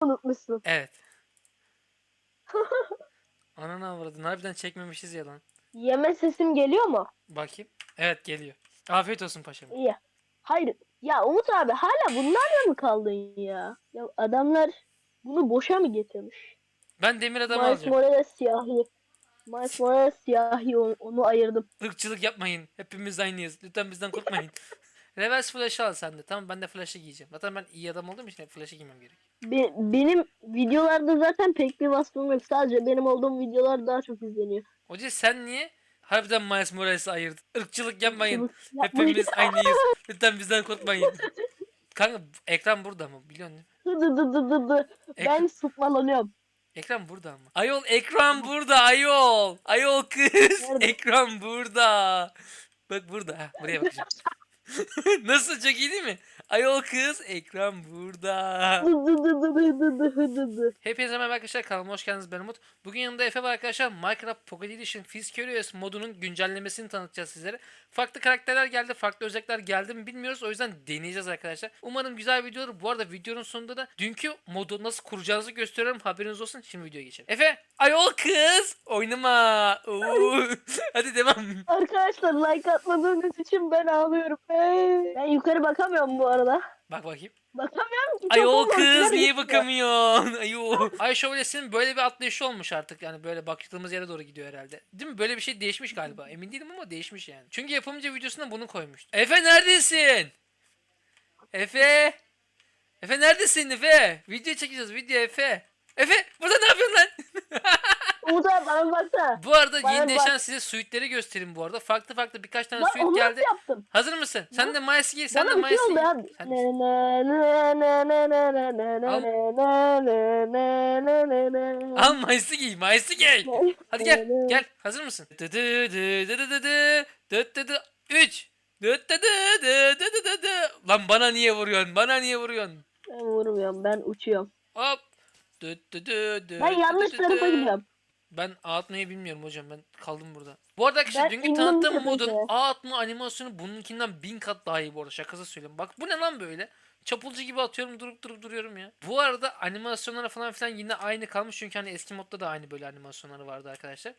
unutmuşsun. Evet. Ananı avradın. Harbiden çekmemişiz ya lan. Yeme sesim geliyor mu? Bakayım. Evet geliyor. Afiyet olsun paşam. İyi. Hayır. Ya Umut abi hala bunlarla mı kaldın ya? Ya adamlar bunu boşa mı getirmiş? Ben demir adamı Miles alacağım. Morales siyahi. Miles Morales siyahi onu, onu ayırdım. Irkçılık yapmayın. Hepimiz aynıyız. Lütfen bizden korkmayın. Reverse flash'ı al sen de. Tamam ben de flash'ı giyeceğim. Zaten ben iyi adam olduğum için hep flash'ı giymem gerek. Be- benim videolarda zaten pek bir vasfım yok. Sadece benim olduğum videolar daha çok izleniyor. Hoca sen niye harbiden Miles Morales'i ayırdın? Irkçılık yapmayın. Yapmayın. Hepimiz aynıyız. Lütfen bizden korkmayın. Kanka ekran burada mı? Biliyorsun değil mi? Dı dı dı dı dı. Ekran, Ben sıkmalanıyorum. ekran burada mı? Ayol ekran burada ayol. Ayol kız. Nerede? Ekran burada. Bak burada. Ha, buraya bakacağım. Nasıl çok iyi değil mi? Ayol kız ekran burada. Hepinize merhaba arkadaşlar kanalıma hoş geldiniz ben Umut. Bugün yanımda Efe var arkadaşlar Minecraft Pocket Edition Fizz Curious modunun güncellemesini tanıtacağız sizlere. Farklı karakterler geldi, farklı özellikler geldi mi bilmiyoruz o yüzden deneyeceğiz arkadaşlar. Umarım güzel video olur. Bu arada videonun sonunda da dünkü modu nasıl kuracağınızı gösteriyorum haberiniz olsun. Şimdi videoya geçelim. Efe ayol kız oynama. Hadi devam. Arkadaşlar like atmadığınız için ben ağlıyorum. Ben ben yukarı bakamıyorum bu arada. Bak bakayım. Bakamıyorum ki. Ayol olmaz. kız niye bakamıyorsun? Ay şövalyesin böyle bir atlayışı olmuş artık yani böyle baktığımız yere doğru gidiyor herhalde. Değil mi? Böyle bir şey değişmiş galiba. Emin değilim ama değişmiş yani. Çünkü yapımcı videosunda bunu koymuş. Efe neredesin? Efe. Efe neredesin Efe? Video çekeceğiz video Efe. Efe burada ne yapıyorsun lan? Umut abi bana baksana. Bu arada Bana yeni yaşayan size suitleri göstereyim bu arada. Farklı farklı birkaç tane Lan suit geldi. yaptım? Hazır mısın? Sen de Mayas'ı giy. Sen de Bana bir şey Mayas'ı oldu giy. abi. Sen- Al Mayas'ı giy. Mayas'ı giy. Hadi gel. Gel. Hazır mısın? Dı dı dı dı dı dı dı. Dı dı. Üç. Dı dı dı dı dı dı dı. Lan bana niye vuruyorsun? Bana niye vuruyorsun? Ben vurmuyorum ben uçuyorum. Hop. Dı dı dı dı. Ben dı yanlış dı dı tarafa dı. gidiyorum. Ben ağ atmayı bilmiyorum hocam. Ben kaldım burada. Bu arada arkadaşlar Ben dünkü tanıttığım modun ağ atma animasyonu bununkinden bin kat daha iyi bu arada. Şakası söylüyorum. Bak bu ne lan böyle? Çapulcu gibi atıyorum durup durup duruyorum ya. Bu arada animasyonlara falan filan yine aynı kalmış. Çünkü hani eski modda da aynı böyle animasyonları vardı arkadaşlar.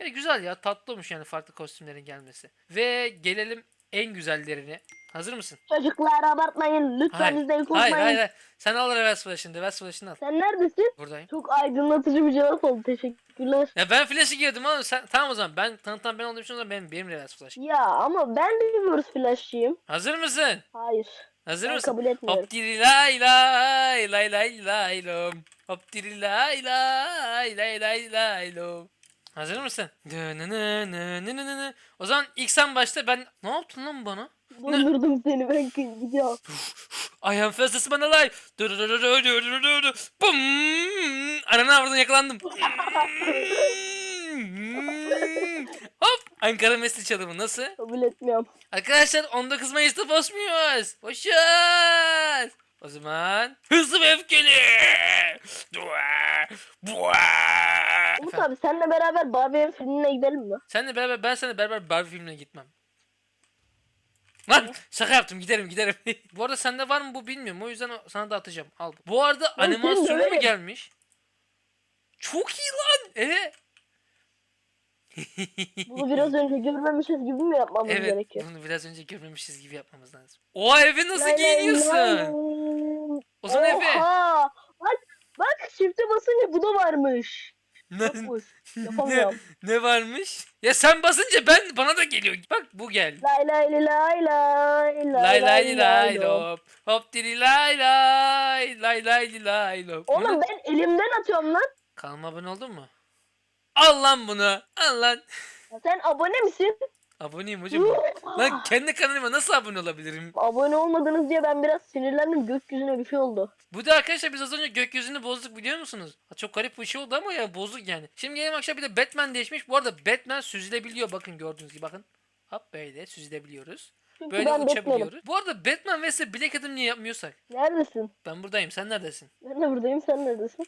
Yani güzel ya tatlı olmuş yani farklı kostümlerin gelmesi. Ve gelelim en güzellerine. Hazır mısın? Çocuklar abartmayın. Lütfen Hayır. Hayır korkmayın. hayır hayır. Sen al reverse flash'ını. Reverse flash'ını al. Sen neredesin? Buradayım. Çok aydınlatıcı bir cevap oldu. Teşekkürler. Ya ben flash'ı giyiyordum ama sen tamam o zaman ben tanıtan ben olduğum için o zaman benim, benim reverse flash. Ya ama ben de reverse flashçıyım. Hazır mısın? Hayır. Hazır Ben mısın? kabul etmiyorum. Hop diri lay lay lay lay lay lom. Hop diri lay lay lay lay lay lom. Hazır mısın? O zaman ilk sen başla ben... Ne yaptın lan bana? Dondurdum seni ben gidiyorum. I am fastest man alive. Bum. Ananı avradan yakalandım. Hop. Ankara Mesli çalımı nasıl? Kabul etmiyorum. Arkadaşlar 19 Mayıs'ta boş muyuz? Boşuz. O zaman hızlı ve öfkeli. Dua. Bua. Umut Efendim, abi seninle beraber Barbie'nin filmine gidelim mi? senle beraber ben seninle beraber Barbie filmine gitmem. Lan şaka yaptım giderim giderim. bu arada sende var mı bu bilmiyorum o yüzden sana da atacağım. Al. Bu arada animasyonu mu gelmiş? Çok iyi lan. Evet. Bunu biraz önce görmemişiz gibi mi yapmamız Evet gerekiyor? bunu biraz önce görmemişiz gibi yapmamız lazım. Oha Efe nasıl Lay giyiniyorsun? lay. O zaman Efe. Oha! Bak bak shift'e basınca bu da varmış. Ne. Yapamıyorum. ne varmış? Ya sen basınca ben bana da geliyor. Bak bu gel. Lay lay lay lay lay Lay lay lay lo. lop. Hop diri lay lay lay lay lay lop. Oğlum ben elimden atıyorum lan. Kanalıma abone oldun mu? Al lan bunu. Al lan. Sen abone misin? Aboneyim hocam. lan kendi kanalıma nasıl abone olabilirim? abone olmadınız diye ben biraz sinirlendim. Gökyüzüne bir şey oldu. Bu da arkadaşlar biz az önce gökyüzünü bozduk biliyor musunuz? Ha, Çok garip bir şey oldu ama ya bozduk yani. Şimdi gelelim akşam bir de Batman değişmiş. Bu arada Batman süzülebiliyor bakın gördüğünüz gibi bakın. Hop böyle süzülebiliyoruz. Çünkü Böyle ben uçabiliyoruz. beklerim. Bu arada Batman vs Black Adam niye yapmıyorsak? Neredesin? Ben buradayım sen neredesin? Ben de buradayım sen neredesin?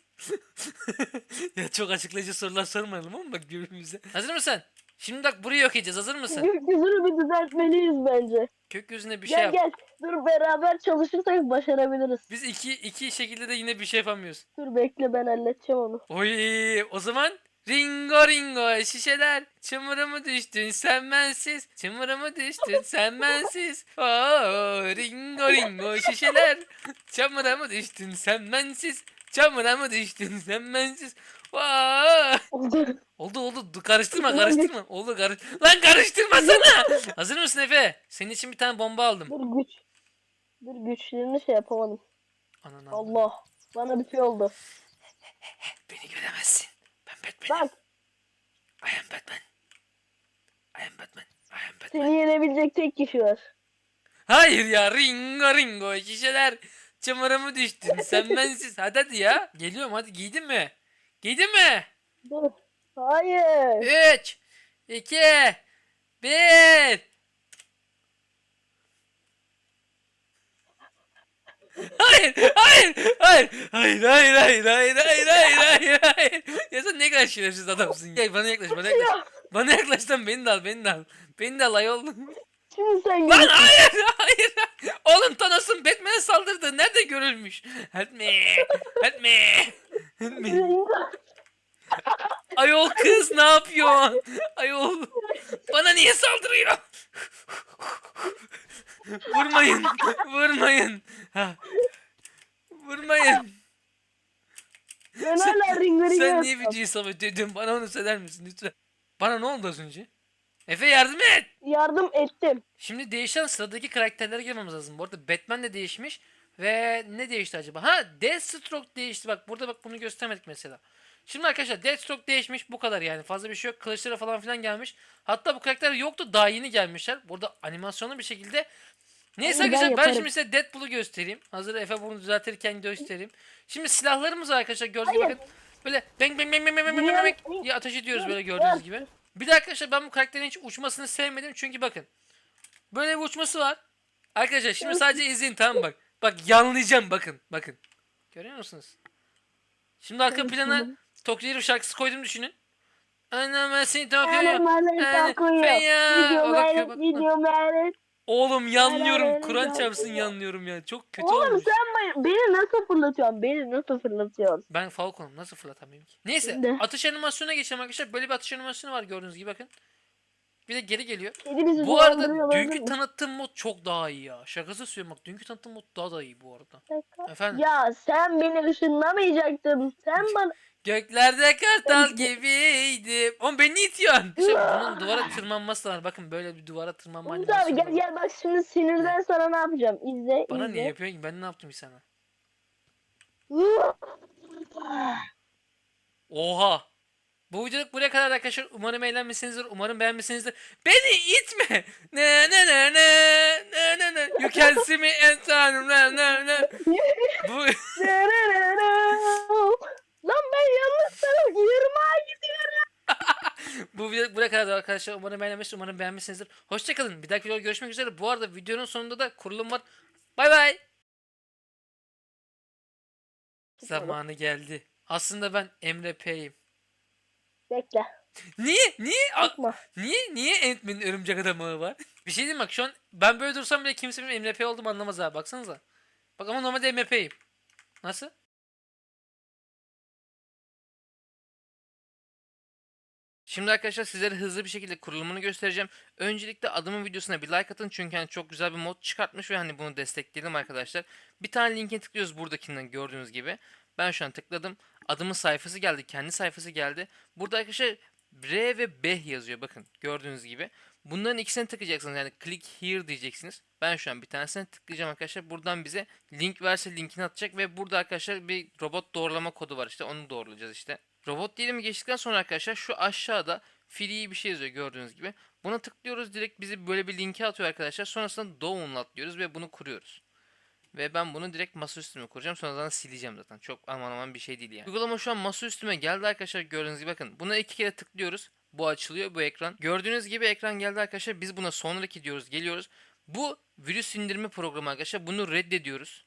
ya çok açıklayıcı sorular sormayalım ama bak birbirimize. Hazır mısın? Şimdi bak burayı yok edeceğiz. Hazır mısın? Gökyüzünü bir düzeltmeliyiz bence. Gökyüzüne bir şey gel yap. gel. Dur beraber çalışırsak başarabiliriz. Biz iki iki şekilde de yine bir şey yapamıyoruz. Dur bekle ben halledeceğim onu. Oy o zaman ringo ringo şişeler çamura mı düştün sen bensiz çamura mı düştün sen bensiz Oo, ringo ringo şişeler çamura mı düştün sen bensiz çamura mı düştün sen bensiz! Oldu. Oldu oldu. Du- karıştırma karıştırma. Oldu karış lan karıştırmasana! Hazır mısın Efe? Senin için bir tane bomba aldım. Dur güç. Dur güçlerini şey yapamadım. Ananı Allah. Bana bir şey oldu. beni göremezsin. Ben Batman'im. Bak. I am Batman. I am Batman. I am Batman. Seni yenebilecek tek kişi var. Hayır ya ringo ringo. Şişeler çamura mı düştün? Sen bensiz. Hadi hadi ya. Geliyorum hadi. Giydin mi giydin mi Dur. Hayır. 3 2 1 Hayır, hayır, hayır, hayır, hayır, hayır, hayır, hayır, hayır, hayır, hayır. Ya sen ne kadar şerefsiz adamsın. Gel bana yaklaş, bana yaklaş. Bana yaklaş lan beni de al, beni de al. Beni de al ayol. Sen Lan gel. hayır hayır. Oğlum Thanos'un Batman'e saldırdı. Nerede görülmüş? Help me. Help me. Help me. Ayol kız ne yapıyorsun? Ayol. Bana niye saldırıyor? Vurmayın. Vurmayın. Ha. Vurmayın. Ben hala ringleri Sen niye videoyu sabitledin? Bana onu söyler misin lütfen? Bana ne oldu az önce? Efe yardım et. Yardım ettim. Şimdi değişen sıradaki karakterlere girmemiz lazım. Bu arada Batman de değişmiş. Ve ne değişti acaba? Ha Deathstroke değişti. Bak burada bak bunu göstermedik mesela. Şimdi arkadaşlar Deathstroke değişmiş bu kadar yani. Fazla bir şey yok. Kılıçlara falan filan gelmiş. Hatta bu karakter yoktu. Daha yeni gelmişler. Burada animasyonlu bir şekilde. Neyse ben arkadaşlar ben, yaparım. şimdi size Deadpool'u göstereyim. Hazır Efe bunu düzeltirken göstereyim. Şimdi silahlarımız arkadaşlar gördüğünüz gibi bakın. Böyle bang bang bang bang bang bang bang bang diye ateş ediyoruz böyle gördüğünüz gibi. Bir de arkadaşlar ben bu karakterin hiç uçmasını sevmedim çünkü bakın. Böyle bir uçması var. Arkadaşlar şimdi sadece izleyin tamam mı bak. Bak yanlayacağım bakın bakın. Görüyor musunuz? Şimdi arka plana Tokyo şarkısı koydum düşünün. Anlamasın Tokyo. Animalleri Yani, takıyor. feya. Video Bak, bak, ver, bak. video ver. Oğlum yanlıyorum. Kur'an çarpsın yanlıyorum ya. Çok kötü Oğlum olmuş. sen beni, beni nasıl fırlatıyorsun? Beni nasıl fırlatıyorsun? Ben Falcon'um nasıl fırlatamayayım ki? Neyse de. atış animasyonuna geçelim arkadaşlar. Böyle bir atış animasyonu var gördüğünüz gibi bakın. Bir de geri geliyor. Kedi bizi Bu arada dolandırıyor olabilir dünkü mi? tanıttığım mod çok daha iyi ya. Şakası söylüyorum bak dünkü tanıttığım mod daha da iyi bu arada. Efendim? Ya sen beni ışınlamayacaktın. Sen bana... Göklerde kartal gibiydim. Oğlum beni itiyorsun? İşte bunun duvara tırmanması var. Bakın böyle bir duvara tırmanma Umut abi animasyonu gel var. gel bak şimdi sinirden sana ne yapacağım? İzle Bana izle. niye yapıyorsun ki? Ben ne yaptım ki sana? Oha. Bu videoluk buraya kadar arkadaşlar. Umarım eğlenmişsinizdir. Umarım beğenmişsinizdir. Beni itme. Ne ne ne ne ne ne ne. You can see me and tanrım ne ne ne. Bu Lan ben yanlış taraf yırmağa gidiyorum. bu videoluk buraya kadar arkadaşlar. Umarım beğenmişsiniz. Umarım beğenmişsinizdir. Hoşçakalın. Bir dahaki videoda görüşmek üzere. Bu arada videonun sonunda da kurulum var. Bay bay. Zamanı geldi. Aslında ben Emre P'yim. Bekle. Niye? Niye? A- Çıkma. Niye? Niye Ant-Man'in örümcek adamı var? Bir şey diyeyim bak şu an ben böyle dursam bile kimse benim MRP olduğumu anlamaz abi baksanıza. Bak ama normalde MRP'yim. Nasıl? Şimdi arkadaşlar sizlere hızlı bir şekilde kurulumunu göstereceğim. Öncelikle adımın videosuna bir like atın çünkü hani çok güzel bir mod çıkartmış ve hani bunu destekleyelim arkadaşlar. Bir tane linke tıklıyoruz buradakinden gördüğünüz gibi. Ben şu an tıkladım. Adımın sayfası geldi. Kendi sayfası geldi. Burada arkadaşlar R ve B yazıyor bakın gördüğünüz gibi. Bunların ikisini tıklayacaksınız yani click here diyeceksiniz. Ben şu an bir tanesini tıklayacağım arkadaşlar. Buradan bize link verse linkini atacak ve burada arkadaşlar bir robot doğrulama kodu var işte onu doğrulayacağız işte. Robot dilimi geçtikten sonra arkadaşlar şu aşağıda free bir şey yazıyor gördüğünüz gibi. Buna tıklıyoruz direkt bizi böyle bir linke atıyor arkadaşlar. Sonrasında download diyoruz ve bunu kuruyoruz. Ve ben bunu direkt masa üstüme kuracağım. Sonradan sileceğim zaten. Çok aman aman bir şey değil yani. Uygulama şu an masa üstüme geldi arkadaşlar. Gördüğünüz gibi bakın. Buna iki kere tıklıyoruz. Bu açılıyor bu ekran. Gördüğünüz gibi ekran geldi arkadaşlar. Biz buna sonraki diyoruz. Geliyoruz. Bu virüs indirme programı arkadaşlar. Bunu reddediyoruz.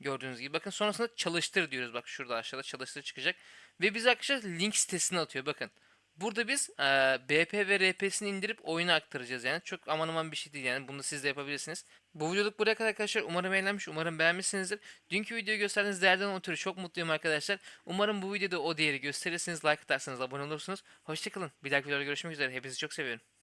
Gördüğünüz gibi. Bakın sonrasında çalıştır diyoruz. Bak şurada aşağıda çalıştır çıkacak. Ve bize arkadaşlar link sitesine atıyor. Bakın. Burada biz e, BP ve RP'sini indirip oyuna aktaracağız yani. Çok aman aman bir şey değil yani. Bunu siz de yapabilirsiniz. Bu videoluk buraya kadar arkadaşlar. Umarım eğlenmiş, umarım beğenmişsinizdir. Dünkü videoyu gösterdiğiniz değerden ötürü çok mutluyum arkadaşlar. Umarım bu videoda o değeri gösterirsiniz, like atarsanız, abone olursunuz. Hoşçakalın. Bir dahaki videoda görüşmek üzere. Hepinizi çok seviyorum.